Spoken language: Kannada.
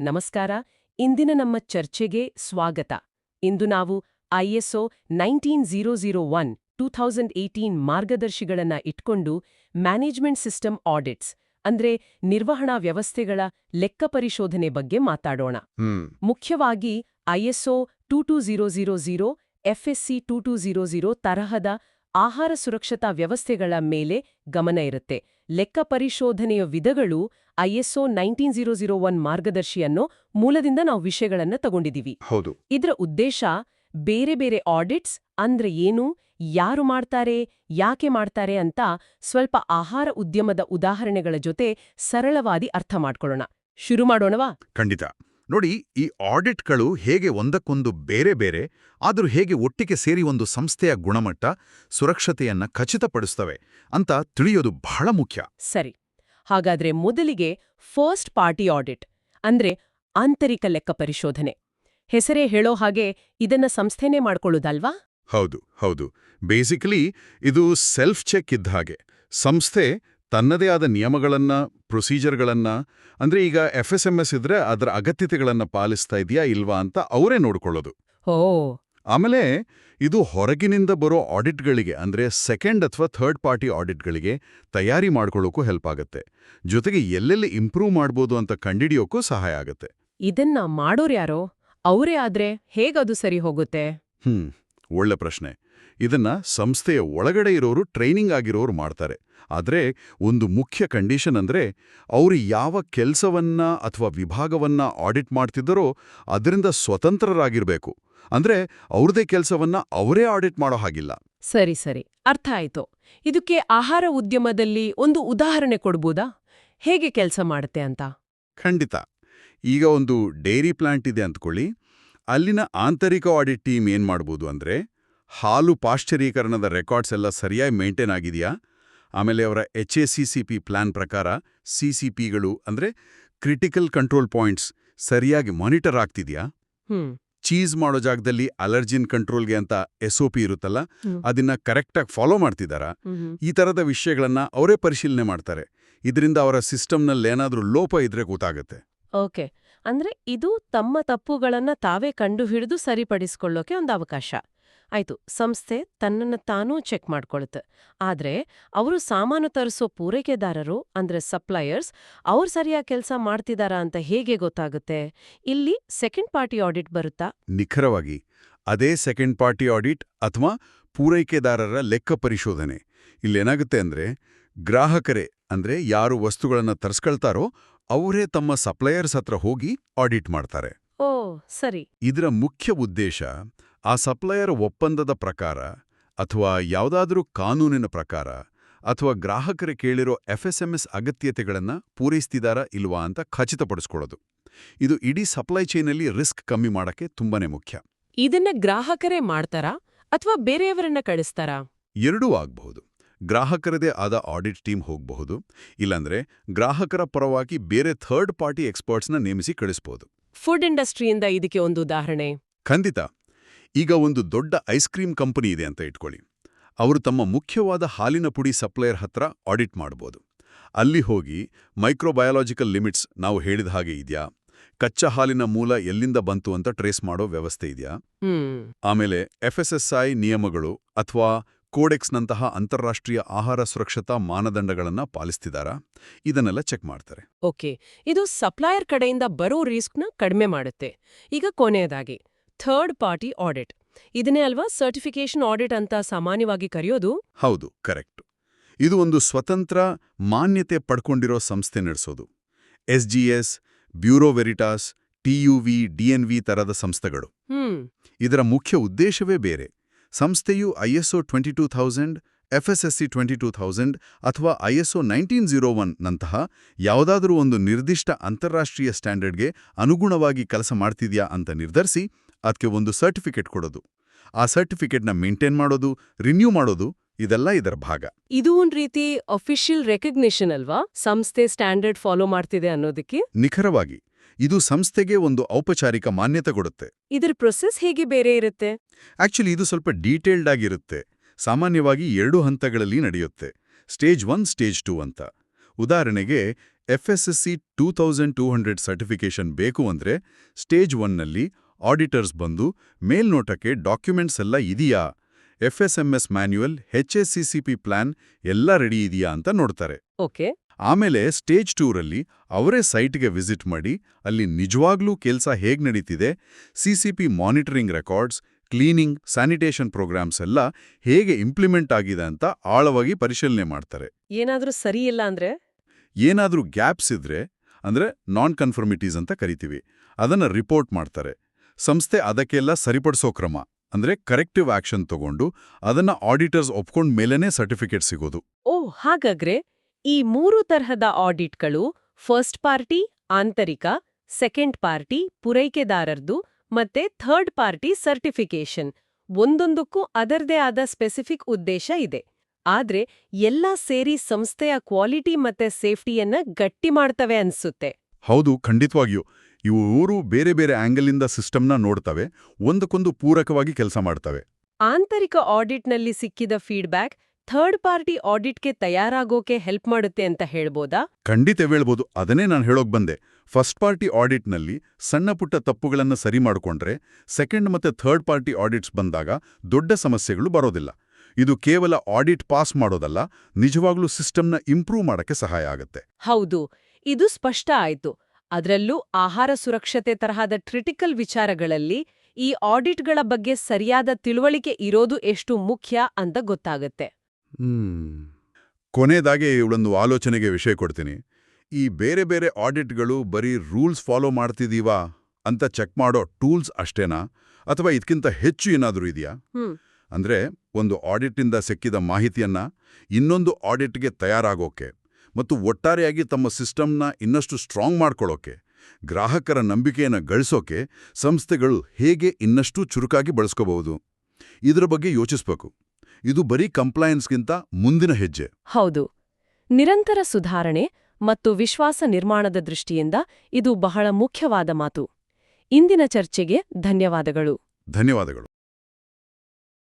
ನಮಸ್ಕಾರ ಇಂದಿನ ನಮ್ಮ ಚರ್ಚೆಗೆ ಸ್ವಾಗತ. ಇಂದು ನಾವು ISO nineteen zero zero one two thousand eighteen ಮಾರ್ಗದರ್ಶಿಗಳನ್ನ ಇಟ್ಕೊಂಡು ಮ್ಯಾನೇಜ್ಮೆಂಟ್ ಸಿಸ್ಟಮ್ ಆಡಿಟ್ಸ್ ಅಂದ್ರೆ ನಿರ್ವಹಣಾ ವ್ಯವಸ್ಥೆಗಳ ಲೆಕ್ಕ ಪರಿಶೋಧನೆ ಬಗ್ಗೆ ಮಾತಾಡೋಣ. ಮುಖ್ಯವಾಗಿ ISO two two zero zero zero FSC two two zero zero ತರಹದ ಆಹಾರ ಸುರಕ್ಷತಾ ವ್ಯವಸ್ಥೆಗಳ ಮೇಲೆ ಗಮನ ಇರುತ್ತೆ. ಲೆಕ್ಕ ಪರಿಶೋಧನೆಯ ವಿಧಗಳು ISO nineteen zero zero one ಮಾರ್ಗದರ್ಶಿ ಅನ್ನೋ ಮೂಲದಿಂದ ನಾವು ವಿಷಯಗಳನ್ನು ತಗೊಂಡಿದೀವಿ. ಹೌದು. ಇದರ ಉದ್ದೇಶ ಬೇರೆ ಬೇರೆ ಆಡಿಟ್ಸ್ ಅಂದ್ರೆ ಏನು ಯಾರು ಮಾಡ್ತಾರೆ ಯಾಕೆ ಮಾಡ್ತಾರೆ ಅಂತ ಸ್ವಲ್ಪ ಆಹಾರ ಉದ್ಯಮದ ಉದಾಹರಣೆಗಳ ಜೊತೆ ಸರಳವಾಗಿ ಅರ್ಥ ಮಾಡ್ಕೊಳ್ಳೋಣ. ಶುರು ಮಾಡೋಣವಾ? ಖಂಡಿತ. ನೋಡಿ ಈ ಆಡಿಟ್ಗಳು ಹೇಗೆ ಒಂದಕ್ಕೊಂದು ಬೇರೆ ಬೇರೆ ಆದರೂ ಹೇಗೆ ಒಟ್ಟಿಗೆ ಸೇರಿ ಒಂದು ಸಂಸ್ಥೆಯ ಗುಣಮಟ್ಟ ಸುರಕ್ಷತೆಯನ್ನ ಖಚಿತಪಡಿಸ್ತವೆ ಅಂತ ತಿಳಿಯೋದು ಬಹಳ ಮುಖ್ಯ. ಸರಿ. ಹಾಗಾದ್ರೆ ಮೊದಲಿಗೆ ಫಸ್ಟ್ ಪಾರ್ಟಿ ಆಡಿಟ್ ಅಂದ್ರೆ ಆಂತರಿಕ ಲೆಕ್ಕ ಪರಿಶೋಧನೆ. ಹೆಸರೇ ಹೇಳೋ ಹಾಗೆ ಇದನ್ನ ಸಂಸ್ಥೆನೇ ಮಾಡ್ಕೊಳ್ಳೋದಲ್ವಾ? ಹೌದು ಹೌದು. ಬೇಸಿಕಲಿ ಇದು ಸೆಲ್ಫ್ ಚೆಕ್ ಇದ್ದ ಹಾಗೆ. ಸಂಸ್ಥೆ ತನ್ನದೇ ಆದ ನಿಯಮಗಳನ್ನು ಪ್ರೊಸೀಜರ್ಗಳನ್ನು ಅಂದ್ರೆ ಈಗ ಎಫ್ ಎಸ್ ಎಂ ಎಸ್ ಇದ್ರೆ ಅದರ ಅಗತ್ಯತೆಗಳನ್ನು ಪಾಲಿಸ್ತಾ ಇದೆಯಾ ಇಲ್ವಾ ಅಂತ ಅವರೇ ನೋಡಿಕೊಳ್ಳೋದು. ಓ. ಆಮೇಲೆ ಇದು ಹೊರಗಿನಿಂದ ಬರೋ ಆಡಿಟ್ಗಳಿಗೆ ಅಂದ್ರೆ ಸೆಕೆಂಡ್ ಅಥವಾ ಥರ್ಡ್ ಪಾರ್ಟಿ ಆಡಿಟ್ಗಳಿಗೆ ತಯಾರಿ ಮಾಡ್ಕೊಳ್ಳೋಕ್ಕೂ ಹೆಲ್ಪ್ ಆಗುತ್ತೆ. ಜೊತೆಗೆ ಎಲ್ಲೆಲ್ಲಿ ಇಂಪ್ರೂವ್ ಮಾಡ್ಬೋದು ಅಂತ ಕಂಡಿಡಿಯೋಕ್ಕೂ ಸಹಾಯ ಆಗುತ್ತೆ. ಇದನ್ನ ಮಾಡೋರ್ಯಾರೋ? ಅವರೇ ಆದ್ರೆ ಹೇಗದು ಸರಿ ಹೋಗುತ್ತೆ? ಹ್ಮ್ ಒಳ್ಳೆ ಪ್ರಶ್ನೆ. ಇದನ್ನ ಸಂಸ್ಥೆಯ ಒಳಗಡೆ ಇರೋರು ಟ್ರೈನಿಂಗ್ ಆಗಿರೋರು ಮಾಡ್ತಾರೆ. ಆದ್ರೆ ಒಂದು ಮುಖ್ಯ ಕಂಡೀಷನ್ ಅಂದ್ರೆ ಅವರು ಯಾವ ಕೆಲಸವನ್ನ ಅಥವಾ ವಿಭಾಗವನ್ನ ಆಡಿಟ್ ಮಾಡ್ತಿದ್ದರೋ ಅದರಿಂದ ಸ್ವತಂತ್ರರಾಗಿರಬೇಕು. ಅಂದ್ರೆ ಅವ್ರದೇ ಕೆಲಸವನ್ನ ಅವರೇ ಆಡಿಟ್ ಮಾಡೋ ಹಾಗಿಲ್ಲ. ಸರಿ ಸರಿ. ಅರ್ಥ ಆಯ್ತು. ಇದಕ್ಕೆ ಆಹಾರ ಉದ್ಯಮದಲ್ಲಿ ಒಂದು ಉದಾಹರಣೆ ಕೊಡ್ಬೋದಾ? ಹೇಗೆ ಕೆಲಸ ಮಾಡುತ್ತೆ ಅಂತ? ಖಂಡಿತ. ಈಗ ಒಂದು ಡೈರಿ ಪ್ಲಾಂಟ್ ಇದೆ ಅಂದ್ಕೊಳ್ಳಿ ಅಲ್ಲಿನ ಆಂತರಿಕ ಆಡಿಟ್ ಟೀಮ್ ಏನ್ ಮಾಡ್ಬೋದು ಅಂದ್ರೆ ಹಾಲು ಪಾಶ್ಚರೀಕರಣದ ರೆಕಾರ್ಡ್ಸ್ ಎಲ್ಲ ಸರಿಯಾಗಿ ಮೇಂಟೈನ್ ಆಗಿದೆಯಾ? ಆಮೇಲೆ ಅವರ H A C C P plan ಪ್ರಕಾರ ಸಿ ಸಿ ಪಿಗಳು ಅಂದ್ರೆ ಕ್ರಿಟಿಕಲ್ ಕಂಟ್ರೋಲ್ ಪಾಯಿಂಟ್ಸ್ ಸರಿಯಾಗಿ ಮಾನಿಟರ್ ಆಗ್ತಿದೆಯಾ? ಚೀಸ್ ಮಾಡೋ ಜಾಗದಲ್ಲಿ ಅಲರ್ಜಿನ್ ಕಂಟ್ರೋಲ್ಗೆ ಅಂತ ಎಸ್ ಒ ಪಿ ಇರುತ್ತಲ್ಲ. ಅದನ್ನ ಕರೆಕ್ಟಾಗಿ ಫಾಲೋ ಮಾಡ್ತಿದ್ದಾರಾ? ಈ ಥರದ ವಿಷಯಗಳನ್ನ ಅವರೇ ಪರಿಶೀಲನೆ ಮಾಡ್ತಾರೆ. ಇದರಿಂದ ಅವರ ಸಿಸ್ಟಮ್ನಲ್ಲಿ ಏನಾದರೂ ಲೋಪ ಇದ್ರೆ ಗೊತ್ತಾಗುತ್ತೆ. ಓಕೆ ಅಂದ್ರೆ ಇದು ತಮ್ಮ ತಪ್ಪುಗಳನ್ನ ತಾವೇ ಕಂಡುಹಿಡಿದು ಸರಿಪಡಿಸ್ಕೊಳ್ಳೋಕೆ ಒಂದು ಅವಕಾಶ. ಆಯ್ತು ಸಂಸ್ಥೆ ತನ್ನನ್ನ ತಾನೂ ಚೆಕ್ ಮಾಡ್ಕೊಳುತ್ತೆ. ಆದರೆ ಅವರು ಸಾಮಾನು ತರಿಸೋ ಪೂರೈಕೆದಾರರು ಅಂದ್ರೆ ಸಪ್ಲೈಯರ್ಸ್ ಅವ್ರು ಸರಿಯಾಗಿ ಕೆಲಸ ಮಾಡ್ತಿದಾರಾ ಅಂತ ಹೇಗೆ ಗೊತ್ತಾಗುತ್ತೆ? ಇಲ್ಲಿ ಸೆಕೆಂಡ್ ಪಾರ್ಟಿ ಆಡಿಟ್ ಬರುತ್ತಾ? ನಿಖರವಾಗಿ ಅದೇ ಸೆಕೆಂಡ್ ಪಾರ್ಟಿ ಆಡಿಟ್ ಅಥವಾ ಪೂರೈಕೆದಾರರ ಲೆಕ್ಕ ಪರಿಶೋಧನೆ. ಇಲ್ಲೇನಾಗುತ್ತೆ ಅಂದ್ರೆ ಗ್ರಾಹಕರೇ ಅಂದ್ರೆ ಯಾರು ವಸ್ತುಗಳನ್ನು ತರಿಸ್ಕೊಳ್ತಾರೋ ಅವರೇ ತಮ್ಮ ಸಪ್ಲೈಯರ್ಸ್ ಹತ್ರ ಹೋಗಿ ಆಡಿಟ್ ಮಾಡ್ತಾರೆ. ಓ ಸರಿ. ಇದರ ಮುಖ್ಯ ಉದ್ದೇಶ ಆ ಸಪ್ಲೈಯರ್ ಒಪ್ಪಂದದ ಪ್ರಕಾರ ಅಥವಾ ಯಾವುದಾದರೂ ಕಾನೂನಿನ ಪ್ರಕಾರ ಅಥವಾ ಗ್ರಾಹಕರು ಕೇಳಿರೋ ಎಫ್ಎಸ್ಎಂಎಸ್ ಅಗತ್ಯತೆಗಳನ್ನು ಪೂರೈಸ್ತಿದಾರಾ ಇಲ್ವಾ ಅಂತ ಖಚಿತಪಡಿಸ್ಕೊಳ್ಳೋದು. ಇದು ಇಡೀ ಸಪ್ಲೈ ಚೈನಲ್ಲಿ ರಿಸ್ಕ್ ಕಮ್ಮಿ ಮಾಡೋಕ್ಕೆ ತುಂಬಾನೇ ಮುಖ್ಯ. ಇದನ್ನ ಗ್ರಾಹಕರೇ ಮಾಡ್ತಾರಾ ಅಥವಾ ಬೇರೆಯವರನ್ನ ಕಳಿಸ್ತಾರಾ? ಎರಡೂ ಆಗಬಹುದು. ಗ್ರಾಹಕರದೇ ಆದ ಆಡಿಟ್ ಟೀಮ್ ಹೋಗಬಹುದು ಇಲ್ಲಾಂದ್ರೆ ಗ್ರಾಹಕರ ಪರವಾಗಿ ಬೇರೆ ಥರ್ಡ್ ಪಾರ್ಟಿ ಎಕ್ಸ್ಪರ್ಟ್ಸ್ನ ನೇಮಿಸಿ ಕಳಿಸ್ಬೋದು. ಫುಡ್ ಇಂಡಸ್ಟ್ರಿಯಿಂದ ಇದಕ್ಕೆ ಒಂದು ಉದಾಹರಣೆ. ಖಂಡಿತ. ಈಗ ಒಂದು ದೊಡ್ಡ ಐಸ್ ಕ್ರೀಮ್ ಕಂಪನಿ ಇದೆ ಅಂತ ಇಟ್ಕೊಳ್ಳಿ. ಅವರು ತಮ್ಮ ಮುಖ್ಯವಾದ ಹಾಲಿನ ಪುಡಿ ಸಪ್ಲೈಯರ್ ಹತ್ರ ಆಡಿಟ್ ಮಾಡ್ಬೋದು. ಅಲ್ಲಿ ಹೋಗಿ ಮೈಕ್ರೋಬಯಾಲಜಿಕಲ್ ಲಿಮಿಟ್ಸ್ ನಾವು ಹೇಳಿದ ಹಾಗೆ ಇದೆಯಾ? ಕಚ್ಚಾ ಹಾಲಿನ ಮೂಲ ಎಲ್ಲಿಂದ ಬಂತು ಅಂತ ಟ್ರೇಸ್ ಮಾಡೋ ವ್ಯವಸ್ಥೆ ಇದೆಯಾ? ಆಮೇಲೆ ಎಫ್ಎಸ್ಎಸ್ಐ ನಿಯಮಗಳು ಅಥವಾ ಕೋಡೆಕ್ಸ್ನಂತಹ ಅಂತಾರಾಷ್ಟ್ರೀಯ ಆಹಾರ ಸುರಕ್ಷತಾ ಮಾನದಂಡಗಳನ್ನ ಪಾಲಿಸ್ತಿದಾರಾ? ಇದನ್ನೆಲ್ಲ ಚೆಕ್ ಮಾಡ್ತಾರೆ. ಓಕೆ. ಇದು ಸಪ್ಲೈಯರ್ ಕಡೆಯಿಂದ ಬರೋ ರಿಸ್ಕ್ನ ಕಡಿಮೆ ಮಾಡುತ್ತೆ. ಈಗ ಕೊನೆಯದಾಗಿ ಥರ್ಡ್ ಪಾರ್ಟಿ ಆಡಿಟ್. ಇದನ್ನೇ ಅಲ್ವಾ ಸರ್ಟಿಫಿಕೇಶನ್ ಆಡಿಟ್ ಅಂತ ಸಾಮಾನ್ಯವಾಗಿ ಕರೆಯೋದು? ಹೌದು ಕರೆಕ್ಟ್. ಇದು ಒಂದು ಸ್ವತಂತ್ರ ಮಾನ್ಯತೆ ಪಡ್ಕೊಂಡಿರೋ ಸಂಸ್ಥೆ ನಡೆಸೋದು. SGS Bureau Veritas TUV DNV ತರದ ಸಂಸ್ಥೆಗಳು. ಇದರ ಮುಖ್ಯ ಉದ್ದೇಶವೇ ಬೇರೆ. ಸಂಸ್ಥೆಯು ISO twenty two thousand FSSC twenty two thousand ಅಥವಾ ಐಎಸ್ಒ ನೈನ್ಟೀನ್ ಜೀರೋ ಒನ್ ನಂತಹ ಯಾವುದಾದರೂ ಒಂದು ನಿರ್ದಿಷ್ಟ ಅಂತಾರಾಷ್ಟ್ರೀಯ ಸ್ಟ್ಯಾಂಡರ್ಡ್ಗೆ ಅನುಗುಣವಾಗಿ ಕೆಲಸ ಮಾಡ್ತಿದ್ಯಾ ಅಂತ ನಿರ್ಧರಿಸಿ ಅದಕ್ಕೆ ಒಂದು ಸರ್ಟಿಫಿಕೇಟ್ ಕೊಡೋದು. ಆ ಸರ್ಟಿಫಿಕೇಟ್ನ ಮೇಂಟೈನ್ ಮಾಡೋದು ರಿನ್ಯೂ ಮಾಡೋದು ಇದೆಲ್ಲ ಇದರ ಭಾಗ. ಇದು ಒಂದ್ ರೀತಿ ಅಫಿಷಿಯಲ್ ರೆಕಗ್ನಿಷನ್ ಅಲ್ವಾ? ಸಂಸ್ಥೆ ಸ್ಟ್ಯಾಂಡರ್ಡ್ ಫಾಲೋ ಮಾಡ್ತಿದೆ ಅನ್ನೋದಕ್ಕೆ? ನಿಖರವಾಗಿ. ಇದು ಸಂಸ್ಥೆಗೆ ಒಂದು ಔಪಚಾರಿಕ ಮಾನ್ಯತೆ ಕೊಡುತ್ತೆ. ಇದರ ಪ್ರೊಸೆಸ್ ಹೇಗೆ ಬೇರೆ ಇರುತ್ತೆ? ಆಕ್ಚುಲಿ ಇದು ಸ್ವಲ್ಪ ಡೀಟೇಲ್ಡ್ ಆಗಿರುತ್ತೆ. ಸಾಮಾನ್ಯವಾಗಿ ಎರಡು ಹಂತಗಳಲ್ಲಿ ನಡೆಯುತ್ತೆ. ಸ್ಟೇಜ್ ಒನ್ ಸ್ಟೇಜ್ ಟೂ ಅಂತ. ಉದಾಹರಣೆಗೆ FSSC two thousand two hundred certification ಬೇಕು ಅಂದ್ರೆ ಸ್ಟೇಜ್ ಒನ್ನಲ್ಲಿ ಆಡಿಟರ್ಸ್ ಬಂದು ಮೇಲ್ನೋಟಕ್ಕೆ ಡಾಕ್ಯುಮೆಂಟ್ಸ್ ಎಲ್ಲ ಇದೆಯಾ? ಎಫ್ಎಸ್ಎಂಎಸ್ ಮ್ಯಾನ್ಯುಯಲ್ ಎಚ್ಎಸ್ಸಿಸಿಪಿ ಪ್ಲಾನ್ ಎಲ್ಲ ರೆಡಿ ಇದೆಯಾ ಅಂತ ನೋಡ್ತಾರೆ. ಓಕೆ ಆಮೇಲೆ ಸ್ಟೇಜ್ ಟೂರಲ್ಲಿ ಅವರೇ ಸೈಟ್ಗೆ ವಿಸಿಟ್ ಮಾಡಿ ಅಲ್ಲಿ ನಿಜವಾಗ್ಲೂ ಕೆಲಸ ಹೇಗ್ ನಡೀತಿದೆ? CCP monitoring records cleaning sanitation programmes ಎಲ್ಲ ಹೇಗೆ ಇಂಪ್ಲಿಮೆಂಟ್ ಆಗಿದೆ ಅಂತ ಆಳವಾಗಿ ಪರಿಶೀಲನೆ ಮಾಡ್ತಾರೆ. ಏನಾದರೂ ಸರಿ ಇಲ್ಲ ಅಂದ್ರೆ? ಏನಾದರೂ ಗ್ಯಾಪ್ಸ್ ಇದ್ರೆ ಅಂದ್ರೆ ನಾನ್ ಕನ್ಫರ್ಮಿಟೀಸ್ ಅಂತ ಕರಿತೀವಿ. ಅದನ್ನ ರಿಪೋರ್ಟ್ ಮಾಡ್ತಾರೆ. ಸಂಸ್ಥೆ ಅದಕ್ಕೆಲ್ಲ ಸರಿಪಡಿಸೋ ಕ್ರಮ ಅಂದ್ರೆ ಕರೆಕ್ಟಿವ್ ಆಕ್ಷನ್ ತಗೊಂಡು ಅದನ್ನ ಆಡಿಟರ್ಸ್ ಒಪ್ಕೊಂಡ್ ಮೇಲೇನೆ ಸರ್ಟಿಫಿಕೇಟ್ ಸಿಗೋದು. ಓ ಹಾಗಾದ್ರೆ ಈ ಮೂರು ತರಹದ ಆಡಿಟ್ಗಳು ಫಸ್ಟ್ ಪಾರ್ಟಿ ಆಂತರಿಕ ಸೆಕೆಂಡ್ ಪಾರ್ಟಿ ಪೂರೈಕೆದಾರರ್ದು ಮತ್ತೆ ಥರ್ಡ್ ಪಾರ್ಟಿ ಸರ್ಟಿಫಿಕೇಶನ್ ಒಂದೊಂದಕ್ಕೂ ಅದರದೇ ಆದ ಸ್ಪೆಸಿಫಿಕ್ ಉದ್ದೇಶ ಇದೆ. ಆದ್ರೆ ಎಲ್ಲ ಸೇರಿ ಸಂಸ್ಥೆಯ ಕ್ವಾಲಿಟಿ ಮತ್ತೆ ಸೇಫ್ಟಿಯನ್ನ ಗಟ್ಟಿ ಮಾಡ್ತವೆ ಅನ್ಸುತ್ತೆ. ಹೌದು ಖಂಡಿತವಾಗಿಯೂ. ಇವು ಊರು ಬೇರೆ ಬೇರೆ ಆಂಗಲಿಂದ ಸಿಸ್ಟಮ್ನ ನೋಡ್ತವೆ ಒಂದಕ್ಕೊಂದು ಪೂರಕವಾಗಿ ಕೆಲಸ ಮಾಡ್ತವೆ. ಆಂತರಿಕ ಆಡಿಟ್ನಲ್ಲಿ ಸಿಕ್ಕಿದ ಫೀಡ್ಬ್ಯಾಕ್ ಥರ್ಡ್ ಪಾರ್ಟಿ ಆಡಿಟ್ಗೆ ತಯಾರಾಗೋಕೆ ಹೆಲ್ಪ್ ಮಾಡುತ್ತೆ ಅಂತ ಹೇಳ್ಬೋದಾ? ಖಂಡಿತ ಹೇಳ್ಬೋದು. ಅದನ್ನೇ ನಾನು ಹೇಳೋಕ್ ಬಂದೆ. ಫಸ್ಟ್ ಪಾರ್ಟಿ ಆಡಿಟ್ನಲ್ಲಿ ಸಣ್ಣ ಪುಟ್ಟ ತಪ್ಪುಗಳನ್ನು ಸರಿ ಮಾಡಿಕೊಂಡ್ರೆ ಸೆಕೆಂಡ್ ಮತ್ತೆ ಥರ್ಡ್ ಪಾರ್ಟಿ ಆಡಿಟ್ಸ್ ಬಂದಾಗ ದೊಡ್ಡ ಸಮಸ್ಯೆಗಳು ಬರೋದಿಲ್ಲ. ಇದು ಕೇವಲ ಆಡಿಟ್ ಪಾಸ್ ಮಾಡೋದಲ್ಲ ನಿಜವಾಗ್ಲೂ ಸಿಸ್ಟಮ್ನ ಇಂಪ್ರೂವ್ ಮಾಡಕ್ಕೆ ಸಹಾಯ ಆಗುತ್ತೆ. ಹೌದು. ಇದು ಸ್ಪಷ್ಟ ಆಯ್ತು. ಅದರಲ್ಲೂ ಆಹಾರ ಸುರಕ್ಷತೆ ತರಹದ ಟ್ರಿಟಿಕಲ್ ವಿಚಾರಗಳಲ್ಲಿ ಈ ಆಡಿಟ್ಗಳ ಬಗ್ಗೆ ಸರಿಯಾದ ತಿಳುವಳಿಕೆ ಇರೋದು ಎಷ್ಟು ಮುಖ್ಯ ಅಂತ ಗೊತ್ತಾಗುತ್ತೆ. ಕೊನೆಯದಾಗಿ ಇವಳೊಂದು ಆಲೋಚನೆಗೆ ವಿಷಯ ಕೊಡ್ತೀನಿ. ಈ ಬೇರೆ ಬೇರೆ ಆಡಿಟ್ಗಳು ಬರೀ ರೂಲ್ಸ್ ಫಾಲೋ ಮಾಡ್ತಿದ್ದೀವಾ ಅಂತ ಚೆಕ್ ಮಾಡೋ ಟೂಲ್ಸ್ ಅಷ್ಟೇನಾ? ಅಥವಾ ಇದಕ್ಕಿಂತ ಹೆಚ್ಚು ಏನಾದರೂ ಇದೆಯಾ? ಅಂದರೆ ಅಂದ್ರೆ ಒಂದು ಆಡಿಟ್ನಿಂದ ಸಿಕ್ಕಿದ ಮಾಹಿತಿಯನ್ನ ಇನ್ನೊಂದು ಆಡಿಟ್ಗೆ ತಯಾರಾಗೋಕೆ. ಮತ್ತು ಒಟ್ಟಾರೆಯಾಗಿ ತಮ್ಮ ಸಿಸ್ಟಮ್ನ ಇನ್ನಷ್ಟು ಸ್ಟ್ರಾಂಗ್ ಮಾಡ್ಕೊಳ್ಳೋಕೆ ಗ್ರಾಹಕರ ನಂಬಿಕೆಯನ್ನು ಗಳಿಸೋಕೆ ಸಂಸ್ಥೆಗಳು ಹೇಗೆ ಇನ್ನಷ್ಟು ಚುರುಕಾಗಿ ಬಳಸ್ಕೋಬಹುದು? ಇದರ ಬಗ್ಗೆ ಯೋಚಿಸಬೇಕು. ಇದು ಬರೀ ಕಂಪ್ಲಯನ್ಸ್ಗಿಂತ ಮುಂದಿನ ಹೆಜ್ಜೆ. ಹೌದು. ನಿರಂತರ ಸುಧಾರಣೆ ಮತ್ತು ವಿಶ್ವಾಸ ನಿರ್ಮಾಣದ ದೃಷ್ಟಿಯಿಂದ ಇದು ಬಹಳ ಮುಖ್ಯವಾದ ಮಾತು. ಇಂದಿನ ಚರ್ಚೆಗೆ ಧನ್ಯವಾದಗಳು. ಧನ್ಯವಾದಗಳು.